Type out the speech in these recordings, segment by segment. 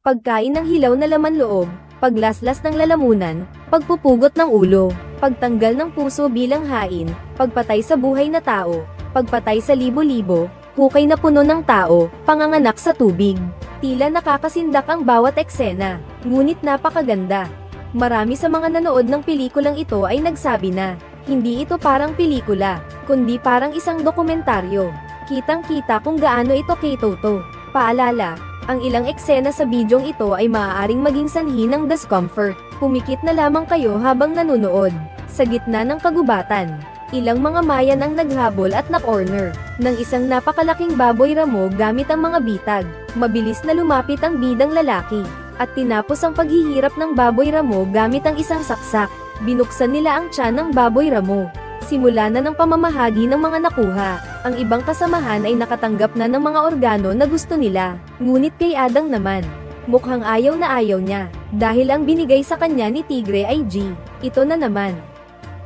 Pagkain ng hilaw na laman loob, paglaslas ng lalamunan, pagpupugot ng ulo, pagtanggal ng puso bilang hain, pagpatay sa buhay na tao, pagpatay sa libo-libo, hukay na puno ng tao, panganganak sa tubig. Tila nakakasindak ang bawat eksena, ngunit napakaganda. Marami sa mga nanood ng pelikulang ito ay nagsabi na, hindi ito parang pelikula, kundi parang isang dokumentaryo. Kitang-kita kung gaano ito kay Toto. Paalala, ang ilang eksena sa bidyong ito ay maaaring maging sanhi ng discomfort. Pumikit na lamang kayo habang nanonood. Sa gitna ng kagubatan, ilang mga mayan ang naghabol at na-corner ng isang napakalaking baboy ramo gamit ang mga bitag. Mabilis na lumapit ang bidang lalaki at tinapos ang paghihirap ng baboy ramo gamit ang isang saksak. Binuksan nila ang tiyan ng baboy ramo. Simula na ng pamamahagi ng mga nakuha. Ang ibang kasamahan ay nakatanggap na ng mga organo na gusto nila. Ngunit kay Adang naman, mukhang ayaw na ayaw niya. Dahil ang binigay sa kanya ni Tigre ay G. Ito na naman.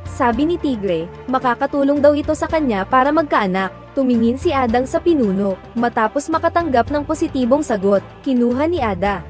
Sabi ni Tigre, makakatulong daw ito sa kanya para magkaanak. Tumingin si Adang sa pinuno. Matapos makatanggap ng positibong sagot, kinuha ni Ada.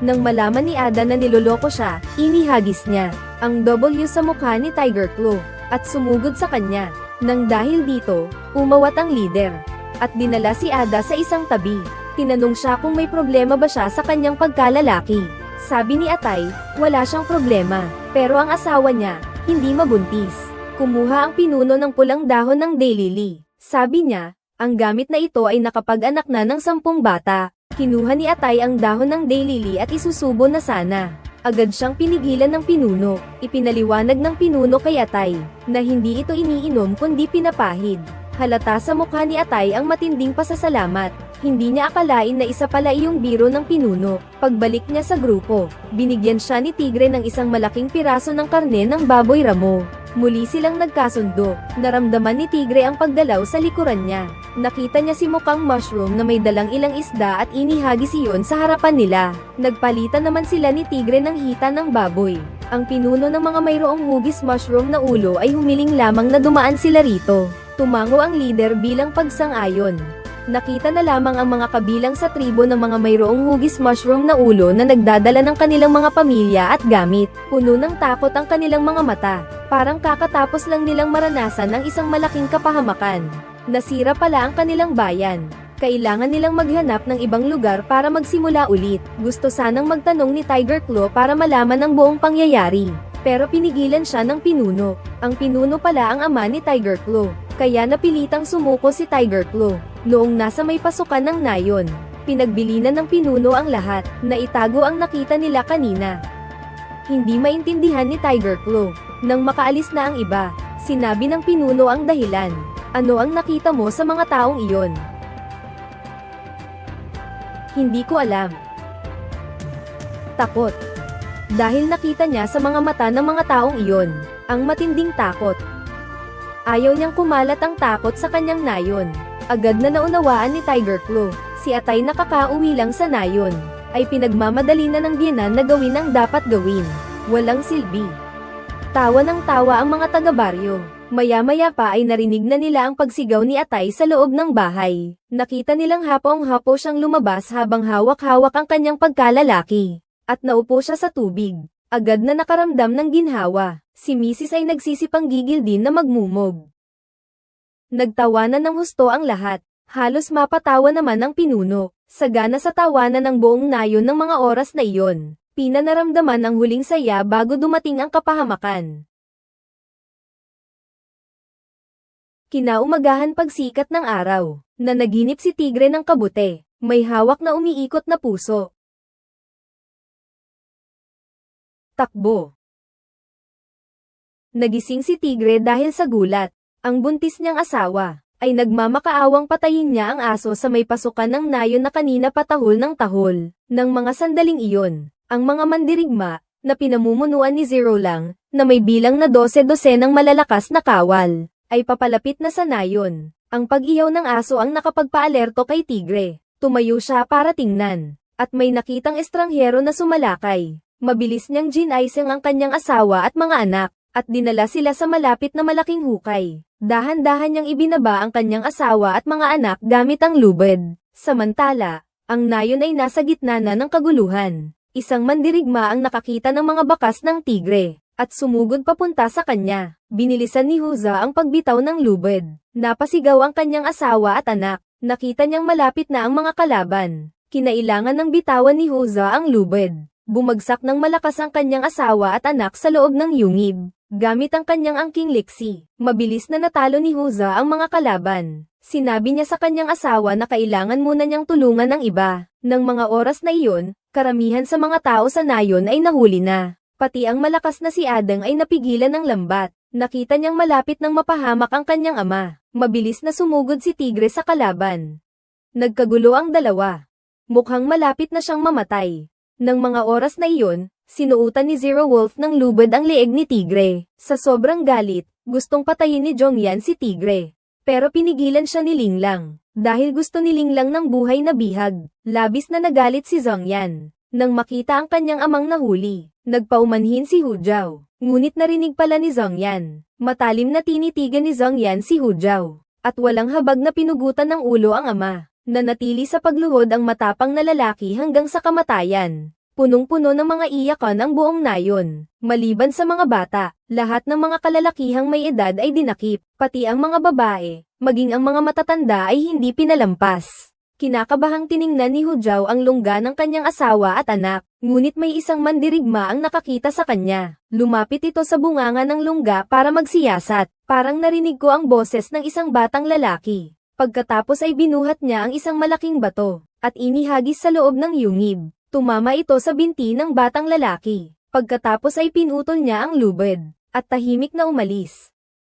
Nang malaman ni Ada na niloloko siya, inihagis niya ang W sa mukha ni Tiger Claw at sumugod sa kanya. Nang dahil dito, umawat ang leader at dinala si Ada sa isang tabi. Tinanong siya kung may problema ba siya sa kanyang pagkalalaki. Sabi ni Atay, wala siyang problema, pero ang asawa niya, hindi mabuntis. Kumuha ang pinuno ng pulang dahon ng daylily. Sabi niya, ang gamit na ito ay nakapag-anak na ng sampung bata. Kinuha ni Atay ang dahon ng daylily at isusubo na sana. Agad siyang pinigilan ng pinuno. Ipinaliwanag ng pinuno kay Atay na hindi ito iniinom kundi pinapahid. Halata sa mukha ni Atay ang matinding pasasalamat. Hindi niya akalain na isa pala iyong biro ng pinuno. Pagbalik niya sa grupo, binigyan siya ni Tigre ng isang malaking piraso ng karne ng baboy ramo. Muli silang nagkasundo. Naramdaman ni Tigre ang pagdalaw sa likuran niya. Nakita niya si mukhang mushroom na may dalang ilang isda at inihagis iyon sa harapan nila. Nagpalitan naman sila ni Tigre ng hita ng baboy. Ang pinuno ng mga mayroong hugis mushroom na ulo ay humiling lamang na dumaan sila rito. Tumango ang leader bilang pagsang-ayon. Nakita na lamang ang mga kabilang sa tribo ng mga mayroong hugis mushroom na ulo na nagdadala ng kanilang mga pamilya at gamit. Puno ng takot ang kanilang mga mata. Parang kakatapos lang nilang maranasan ang isang malaking kapahamakan. Nasira pala ang kanilang bayan. Kailangan nilang maghanap ng ibang lugar para magsimula ulit. Gusto sanang magtanong ni Tiger Claw para malaman ang buong pangyayari. Pero pinigilan siya ng pinuno. Ang pinuno pala ang ama ni Tiger Claw. Kaya napilitang sumuko si Tiger Claw. Noong nasa may pasukan ng nayon, pinagbilinan ng pinuno ang lahat, na itago ang nakita nila kanina. Hindi maintindihan ni Tiger Claw. Nang makaalis na ang iba, sinabi ng pinuno ang dahilan. Ano ang nakita mo sa mga taong iyon? Hindi ko alam. Takot. Dahil nakita niya sa mga mata ng mga taong iyon, ang matinding takot. Ayaw niyang kumalat ang takot sa kanyang nayon. Agad na naunawaan ni Tiger Claw, si Atay nakakauwi lang sa nayon, ay pinagmamadali na ng biyanan na gawin ang dapat gawin. Walang silbi. Tawa ng tawa ang mga taga-baryo. Maya-maya pa ay narinig na nila ang pagsigaw ni Atay sa loob ng bahay. Nakita nilang hapong-hapo siyang lumabas habang hawak-hawak ang kanyang pagkalalaki. At naupo siya sa tubig. Agad na nakaramdam ng ginhawa. Si Mrs. ay nagsisipang gigil din na magmumog. Nagtawanan ng husto ang lahat. Halos mapatawa naman ang pinuno. Sagana sa tawanan ng buong nayon ng mga oras na iyon. Pinanaramdaman ang huling saya bago dumating ang kapahamakan. Kinaumagahan pagsikat ng araw, na naginip si Tigre ng kabute, may hawak na umiikot na puso. Takbo. Nagising si Tigre dahil sa gulat. Ang buntis niyang asawa, ay nagmamakaawang patayin niya ang aso sa may pasukan ng nayon na kanina patahol ng tahol. Nang mga sandaling iyon, ang mga mandirigma, na pinamumunuan ni Zero lang, na may bilang na 12-12 ng malalakas na kawal, ay papalapit na sa nayon. Ang pag-iyaw ng aso ang nakapagpaalerto kay Tigre. Tumayo siya para tingnan. At may nakitang estranghero na sumalakay. Mabilis niyang ginaisang ang kanyang asawa at mga anak, at dinala sila sa malapit na malaking hukay. Dahan-dahan niyang ibinaba ang kanyang asawa at mga anak gamit ang lubid. Samantala, ang nayon ay nasa gitna na ng kaguluhan. Isang mandirigma ang nakakita ng mga bakas ng tigre, at sumugod papunta sa kanya. Binilisan ni Huza ang pagbitaw ng lubid. Napasigaw ang kanyang asawa at anak. Nakita niyang malapit na ang mga kalaban. Kinailangan ng bitawan ni Huza ang lubid. Bumagsak ng malakas ang kanyang asawa at anak sa loob ng yungib. Gamit ang kanyang angking liksi, mabilis na natalo ni Huza ang mga kalaban. Sinabi niya sa kanyang asawa na kailangan muna niyang tulungan ng iba. Nang mga oras na iyon, karamihan sa mga tao sa nayon ay nahuli na. Pati ang malakas na si Adang ay napigilan ng lambat. Nakita niyang malapit ng mapahamak ang kanyang ama. Mabilis na sumugod si Tigre sa kalaban. Nagkagulo ang dalawa. Mukhang malapit na siyang mamatay. Nang mga oras na iyon, sinuutan ni Zero Wolf ng lubid ang leeg ni Tigre. Sa sobrang galit, gustong patayin ni Jongyan si Tigre. Pero pinigilan siya ni Linglang. Dahil gusto ni Linglang ng buhay na bihag, labis na nagalit si Zongyan. Nang makita ang kanyang amang nahuli, nagpaumanhin si Hu Jiao. Ngunit narinig pala ni Zongyan. Matalim na tinitigan ni Zongyan si Hu Jiao. At walang habag na pinugutan ng ulo ang ama. Nanatili sa pagluhod ang matapang na lalaki hanggang sa kamatayan. Punong-puno ng mga iyakan ang buong nayon. Maliban sa mga bata, lahat ng mga kalalakihang may edad ay dinakip, pati ang mga babae, maging ang mga matatanda ay hindi pinalampas. Kinakabahang tiningnan ni Hujaw ang lungga ng kanyang asawa at anak, ngunit may isang mandirigma ang nakakita sa kanya. Lumapit ito sa bunganga ng lungga para magsiyasat, parang narinig ko ang boses ng isang batang lalaki. Pagkatapos ay binuhat niya ang isang malaking bato, at inihagis sa loob ng yungib. Tumama ito sa binti ng batang lalaki. Pagkatapos ay pinutol niya ang lubid, at tahimik na umalis.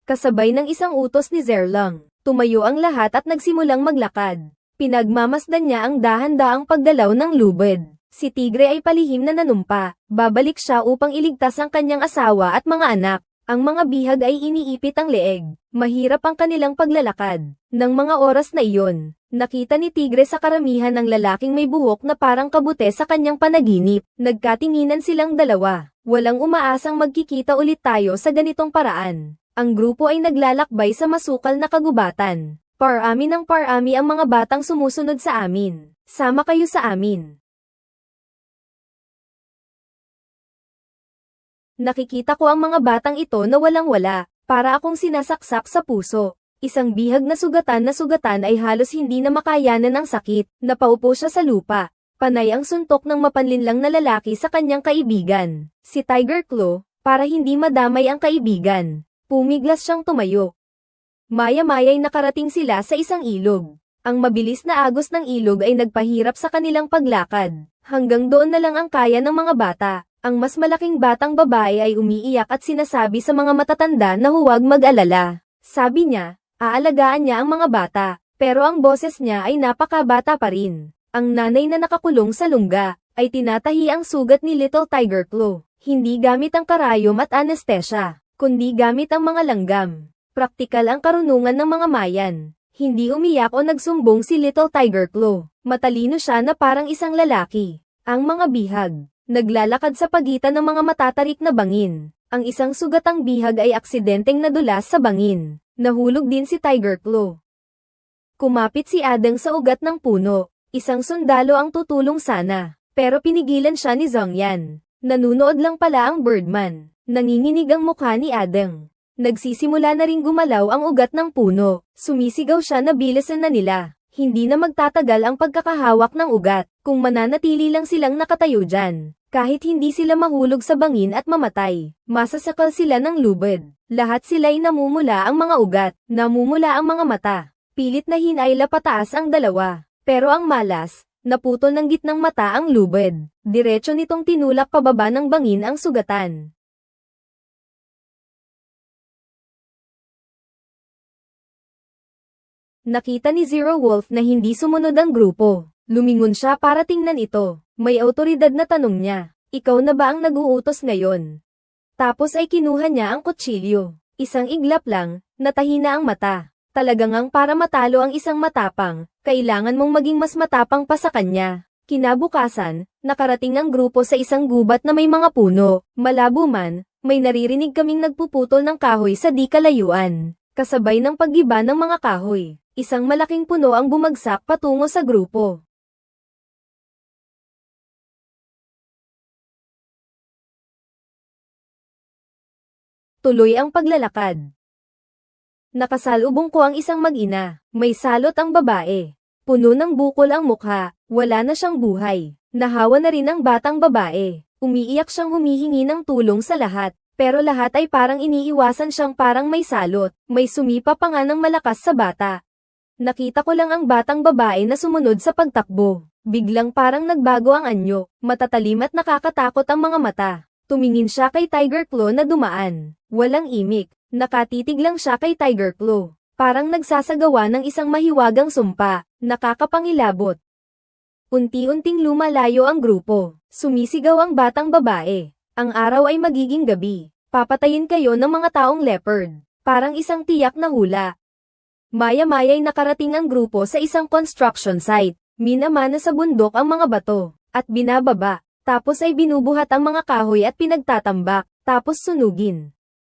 Kasabay ng isang utos ni Zerlang, tumayo ang lahat at nagsimulang maglakad. Pinagmamasdan niya ang dahan-daang pagdalaw ng lubid. Si Tigre ay palihim na nanumpa, babalik siya upang iligtas ang kanyang asawa at mga anak. Ang mga bihag ay iniipit ang leeg. Mahirap ang kanilang paglalakad. Nang mga oras na iyon, nakita ni Tigre sa karamihan ng lalaking may buhok na parang kabute sa kanyang panaginip. Nagkatinginan silang dalawa. Walang umaasang magkikita ulit tayo sa ganitong paraan. Ang grupo ay naglalakbay sa masukal na kagubatan. Parami ng parami ang mga batang sumusunod sa amin. Sama kayo sa amin. Nakikita ko ang mga batang ito na walang-wala, para akong sinasaksak sa puso. Isang bihag na sugatan na sugatan ay halos hindi na makayanan ng sakit, napaupo siya sa lupa. Panay ang suntok ng mapanlinlang na lalaki sa kanyang kaibigan, si Tiger Claw, para hindi madamay ang kaibigan. Pumiglas siyang tumayo. Maya-maya'y nakarating sila sa isang ilog. Ang mabilis na agos ng ilog ay nagpahirap sa kanilang paglakad. Hanggang doon na lang ang kaya ng mga bata. Ang mas malaking batang babae ay umiiyak at sinasabi sa mga matatanda na huwag mag-alala. Sabi niya, aalagaan niya ang mga bata, pero ang boses niya ay napakabata pa rin. Ang nanay na nakakulong sa lungga, ay tinatahi ang sugat ni Little Tiger Claw. Hindi gamit ang karayom at anestesya, kundi gamit ang mga langgam. Praktikal ang karunungan ng mga mayan. Hindi umiyak o nagsumbong si Little Tiger Claw. Matalino siya na parang isang lalaki. Ang mga bihag, naglalakad sa pagitan ng mga matatarik na bangin. Ang isang sugatang bihag ay aksidenteng nadulas sa bangin. Nahulog din si Tiger Claw. Kumapit si Adang sa ugat ng puno. Isang sundalo ang tutulong sana, pero pinigilan siya ni Zongyan. Nanunood lang pala ang Birdman. Nanginginig ang mukha ni Adang. Nagsisimula na ring gumalaw ang ugat ng puno. Sumisigaw siya na bilisan na nila. Hindi na magtatagal ang pagkakahawak ng ugat, kung mananatili lang silang nakatayo dyan. Kahit hindi sila mahulog sa bangin at mamatay, masasakal sila ng lubid. Lahat sila'y namumula ang mga ugat, namumula ang mga mata. Pilit na hinayla pataas ang dalawa. Pero ang malas, naputol ng gitnang mata ang lubid. Diretso nitong tinulak pababa ng bangin ang sugatan. Nakita ni Zero Wolf na hindi sumunod ang grupo. Lumingon siya para tingnan ito. May autoridad na tanong niya, ikaw na ba ang naguutos ngayon? Tapos ay kinuha niya ang kutsilyo. Isang iglap lang, natahina ang mata. Talagang ang para matalo ang isang matapang, kailangan mong maging mas matapang pa sa kanya. Kinabukasan, nakarating ang grupo sa isang gubat na may mga puno. Malabo man, may naririnig kaming nagpuputol ng kahoy sa di kalayuan. Kasabay ng paggiba ng mga kahoy, isang malaking puno ang bumagsak patungo sa grupo. Tuloy ang paglalakad. Nakasalubong ko ang isang mag-ina. May salot ang babae. Puno ng bukol ang mukha, wala na siyang buhay. Nahawa na rin ang batang babae. Umiiyak siyang humihingi ng tulong sa lahat. Pero lahat ay parang iniiwasan siyang parang may salot. May sumipa pa nga ng malakas sa bata. Nakita ko lang ang batang babae na sumunod sa pagtakbo. Biglang parang nagbago ang anyo, matatalim at nakakatakot ang mga mata. Tumingin siya kay Tiger Claw na dumaan. Walang imik, nakatitig lang siya kay Tiger Claw. Parang nagsasagawa ng isang mahiwagang sumpa, nakakapangilabot. Unti-unting lumalayo ang grupo. Sumisigaw ang batang babae. Ang araw ay magiging gabi. Papatayin kayo ng mga taong leopard. Parang isang tiyak na hula. Maya-maya'y nakarating ang grupo sa isang construction site. Minamana sa bundok ang mga bato, at binababa. Tapos ay binubuhat ang mga kahoy at pinagtatambak, tapos sunugin.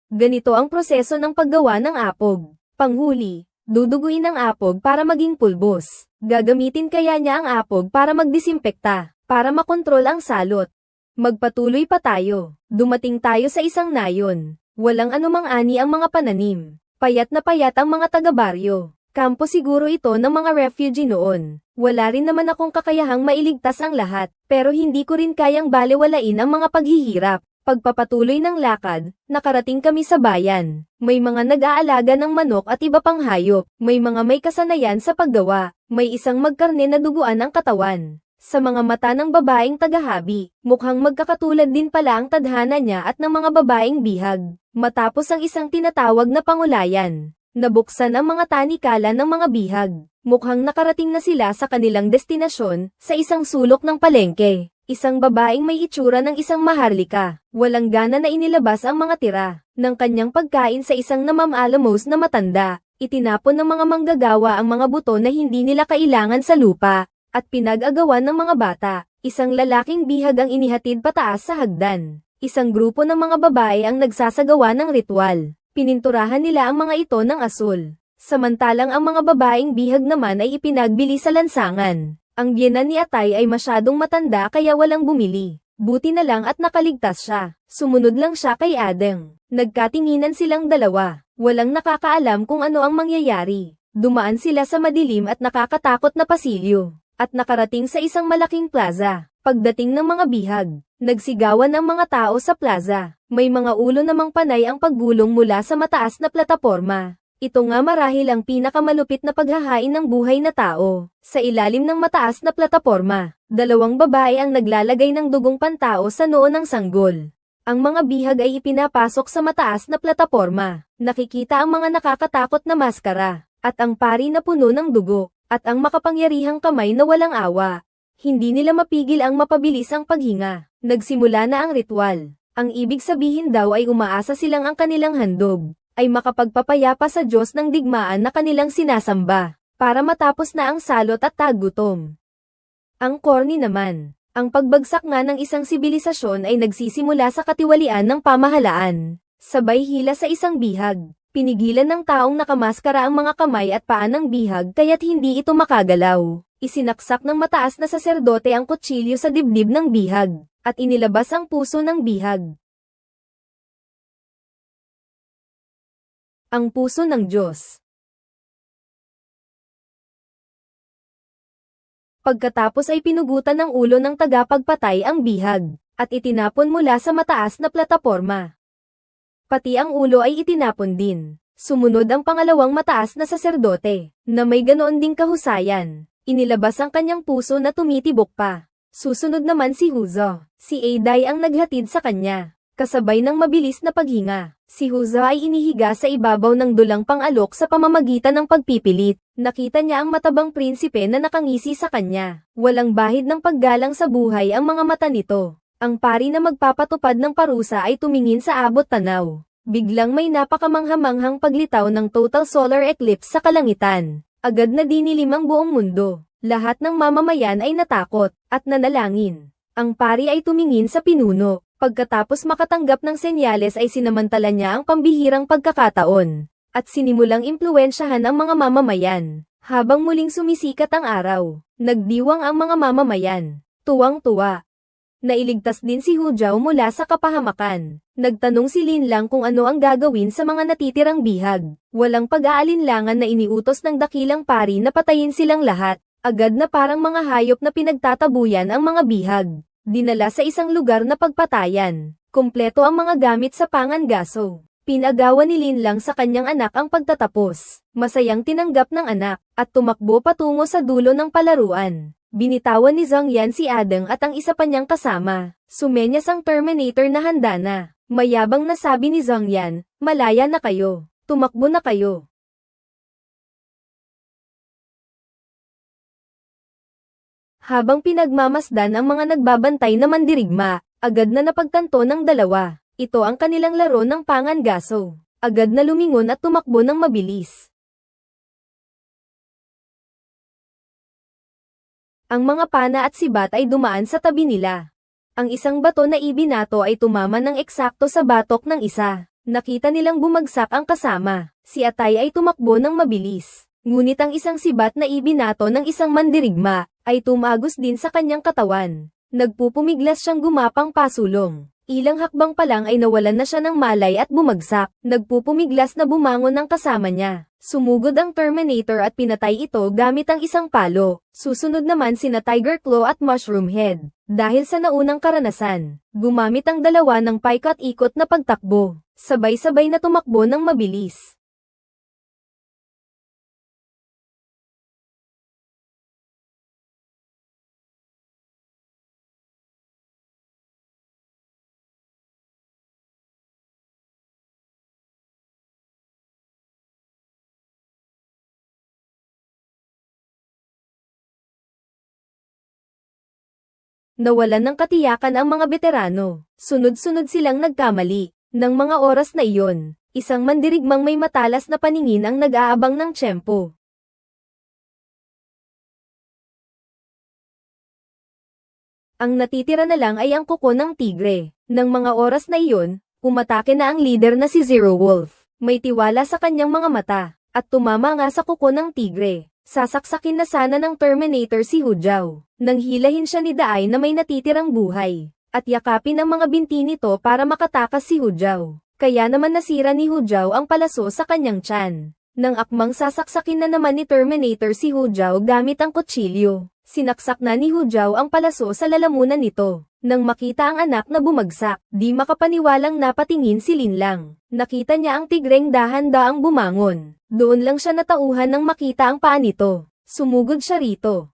Ganito ang proseso ng paggawa ng apog. Panghuli, duduguin ang apog para maging pulbos. Gagamitin kaya niya ang apog para magdisimpekta, para makontrol ang salot. Magpatuloy pa tayo. Dumating tayo sa isang nayon. Walang anumang ani ang mga pananim. Payat na payat ang mga taga-baryo. Kampo siguro ito ng mga refugee noon. Wala rin naman akong kakayahang mailigtas ang lahat, pero hindi ko rin kayang balewalain ang mga paghihirap. Pagpapatuloy ng lakad, nakarating kami sa bayan. May mga nag-aalaga ng manok at iba pang hayop. May mga may kasanayan sa paggawa. May isang magkarne na duguan ang katawan. Sa mga mata ng babaeng tagahabi, mukhang magkakatulad din pala ang tadhana niya at ng mga babaeng bihag. Matapos ang isang tinatawag na pangulayan, nabuksan ang mga tanikala ng mga bihag. Mukhang nakarating na sila sa kanilang destinasyon, sa isang sulok ng palengke. Isang babaeng may itsura ng isang maharlika, walang gana na inilabas ang mga tira ng kanyang pagkain sa isang namamaalamos na matanda. Itinapon ng mga manggagawa ang mga buto na hindi nila kailangan sa lupa, at pinag-agawan ng mga bata. Isang lalaking bihag ang inihatid pataas sa hagdan. Isang grupo ng mga babae ang nagsasagawa ng ritual. Pininturahan nila ang mga ito ng asul. Samantalang ang mga babaeng bihag naman ay ipinagbili sa lansangan. Ang biyenan ni Atay ay masyadong matanda kaya walang bumili. Buti na lang at nakaligtas siya. Sumunod lang siya kay Adeng. Nagkatinginan silang dalawa. Walang nakakaalam kung ano ang mangyayari. Dumaan sila sa madilim at nakakatakot na pasilyo. At nakarating sa isang malaking plaza. Pagdating ng mga bihag, nagsigawan ang mga tao sa plaza. May mga ulo namang panay ang paggulong mula sa mataas na plataporma. Ito nga marahil ang pinakamalupit na paghahain ng buhay na tao. Sa ilalim ng mataas na plataporma, dalawang babae ang naglalagay ng dugong pantao sa noo ng sanggol. Ang mga bihag ay ipinapasok sa mataas na plataporma. Nakikita ang mga nakakatakot na maskara, at ang pari na puno ng dugo, at ang makapangyarihang kamay na walang awa. Hindi nila mapigil ang mapabilis ang paghinga. Nagsimula na ang ritual. Ang ibig sabihin daw ay umaasa silang ang kanilang handog ay makapagpapayapa sa Diyos ng digmaan na kanilang sinasamba, para matapos na ang salot at tagutom. Ang corny naman, ang pagbagsak nga ng isang sibilisasyon ay nagsisimula sa katiwalian ng pamahalaan, sabay hila sa isang bihag. Pinigilan ng taong nakamaskara ang mga kamay at paa ng bihag kaya't hindi ito makagalaw. Isinaksak ng mataas na saserdote ang kutsilyo sa dibdib ng bihag, at inilabas ang puso ng bihag. ang puso ng Diyos. Pagkatapos ay pinugutan ng ulo ng tagapagpatay ang bihag, at itinapon mula sa mataas na plataporma. Pati ang ulo ay itinapon din. Sumunod ang pangalawang mataas na saserdote, na may ganoon ding kahusayan. Inilabas ang kanyang puso na tumitibok pa. Susunod naman si Huzo. Si Aday ang naghatid sa kanya kasabay ng mabilis na paghinga. Si Huza ay inihiga sa ibabaw ng dulang pang-alok sa pamamagitan ng pagpipilit. Nakita niya ang matabang prinsipe na nakangisi sa kanya. Walang bahid ng paggalang sa buhay ang mga mata nito. Ang pari na magpapatupad ng parusa ay tumingin sa abot tanaw. Biglang may napakamanghamanghang paglitaw ng total solar eclipse sa kalangitan. Agad na dinilim ang buong mundo. Lahat ng mamamayan ay natakot, at nanalangin. Ang pari ay tumingin sa pinuno. Pagkatapos makatanggap ng senyales ay sinamantala niya ang pambihirang pagkakataon. At sinimulang impluensyahan ang mga mamamayan. Habang muling sumisikat ang araw, nagdiwang ang mga mamamayan. Tuwang-tuwa. Nailigtas din si Hu Jiao mula sa kapahamakan. Nagtanong si Lin Lang kung ano ang gagawin sa mga natitirang bihag. Walang pag-aalinlangan na iniutos ng dakilang pari na patayin silang lahat. Agad na parang mga hayop na pinagtatabuyan ang mga bihag. Dinala sa isang lugar na pagpatayan. Kompleto ang mga gamit sa pangangaso. Pinagawa ni Lin Lang sa kanyang anak ang pagtatapos. Masayang tinanggap ng anak, at tumakbo patungo sa dulo ng palaruan. Binitawan ni Zhang Yan si Adeng at ang isa pa niyang kasama. Sumenyas ang Terminator na handa na. Mayabang na sabi ni Zhang Yan, malaya na kayo. Tumakbo na kayo. Habang pinagmamasdan ang mga nagbabantay na mandirigma, agad na napagtanto ng dalawa. Ito ang kanilang laro ng pangangaso. Agad na lumingon at tumakbo ng mabilis. Ang mga pana at sibat ay dumaan sa tabi nila. Ang isang bato na ibinato ay tumama ng eksakto sa batok ng isa. Nakita nilang bumagsak ang kasama. Si Atay ay tumakbo ng mabilis. Ngunit ang isang sibat na ibinato ng isang mandirigma, ay tumagos din sa kanyang katawan. Nagpupumiglas siyang gumapang pasulong. Ilang hakbang pa lang ay nawalan na siya ng malay at bumagsak. Nagpupumiglas na bumangon ang kasama niya. Sumugod ang Terminator at pinatay ito gamit ang isang palo. Susunod naman sina Tiger Claw at Mushroom Head. Dahil sa naunang karanasan, gumamit ang dalawa ng paikot-ikot na pagtakbo. Sabay-sabay na tumakbo ng mabilis. Nawalan ng katiyakan ang mga veterano. Sunod-sunod silang nagkamali. Nang mga oras na iyon, isang mandirigmang may matalas na paningin ang nag-aabang ng tiyempo. Ang natitira na lang ay ang kuko ng tigre. Nang mga oras na iyon, umatake na ang leader na si Zero Wolf. May tiwala sa kanyang mga mata, at tumama nga sa kuko ng tigre. Sasaksakin na sana ng Terminator si Hujaw. Nang hilahin siya ni Daay na may natitirang buhay. At yakapin ang mga binti nito para makatakas si Hujaw. Kaya naman nasira ni Hujaw ang palaso sa kanyang tiyan. Nang akmang sasaksakin na naman ni Terminator si Hujaw gamit ang kutsilyo. Sinaksak na ni Hujaw ang palaso sa lalamunan nito. Nang makita ang anak na bumagsak, di makapaniwalang napatingin si Lin Lang. Nakita niya ang tigreng dahan-daang bumangon. Doon lang siya natauhan nang makita ang paa nito. Sumugod siya rito.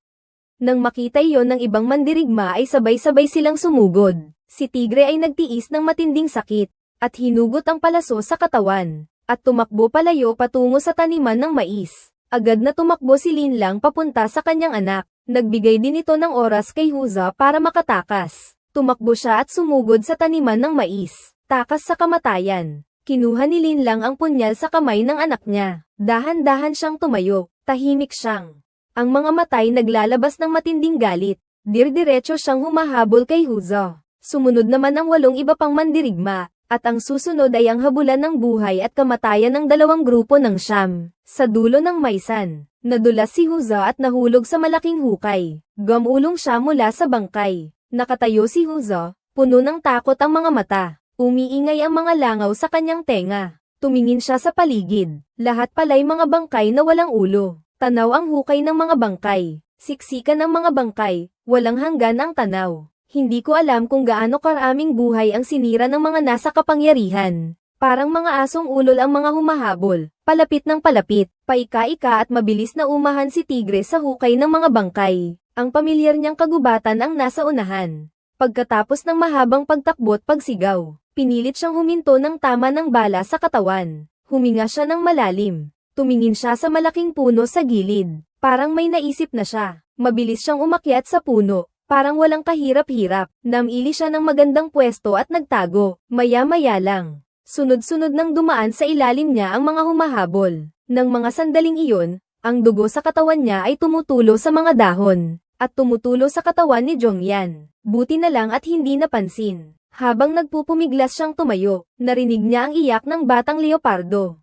Nang makita iyon ng ibang mandirigma ay sabay-sabay silang sumugod. Si tigre ay nagtiis ng matinding sakit, at hinugot ang palaso sa katawan, at tumakbo palayo patungo sa taniman ng mais. Agad na tumakbo si Lin Lang papunta sa kanyang anak. Nagbigay din ito ng oras kay Huza para makatakas. Tumakbo siya at sumugod sa taniman ng mais. Takas sa kamatayan. Kinuha ni Lin lang ang punyal sa kamay ng anak niya. Dahan-dahan siyang tumayo. Tahimik siyang. Ang mga matay naglalabas ng matinding galit. Dirdiretso siyang humahabol kay Huzo. Sumunod naman ang walong iba pang mandirigma, at ang susunod ay ang habulan ng buhay at kamatayan ng dalawang grupo ng Sham. Sa dulo ng Maisan, nadulas si Huzo at nahulog sa malaking hukay. Gamulong siya mula sa bangkay. Nakatayo si Huzo, puno ng takot ang mga mata. Umiingay ang mga langaw sa kanyang tenga. Tumingin siya sa paligid. Lahat pala'y mga bangkay na walang ulo. Tanaw ang hukay ng mga bangkay. Siksikan ng mga bangkay, walang hanggan ang tanaw. Hindi ko alam kung gaano karaming buhay ang sinira ng mga nasa kapangyarihan. Parang mga asong ulol ang mga humahabol, palapit ng palapit, paika-ika at mabilis na umahan si tigre sa hukay ng mga bangkay. Ang pamilyar niyang kagubatan ang nasa unahan. Pagkatapos ng mahabang pagtakbo't pagsigaw, pinilit siyang huminto ng tama ng bala sa katawan. Huminga siya ng malalim. Tumingin siya sa malaking puno sa gilid. Parang may naisip na siya. Mabilis siyang umakyat sa puno. Parang walang kahirap-hirap. Namili siya ng magandang pwesto at nagtago. Maya-maya lang. Sunod-sunod nang dumaan sa ilalim niya ang mga humahabol. Nang mga sandaling iyon, ang dugo sa katawan niya ay tumutulo sa mga dahon, at tumutulo sa katawan ni Jongyan. Buti na lang at hindi napansin. Habang nagpupumiglas siyang tumayo, narinig niya ang iyak ng batang leopardo.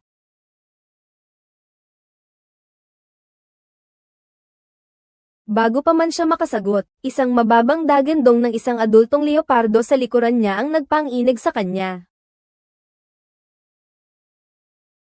Bago pa man siya makasagot, isang mababang dagandong ng isang adultong leopardo sa likuran niya ang nagpanginig sa kanya.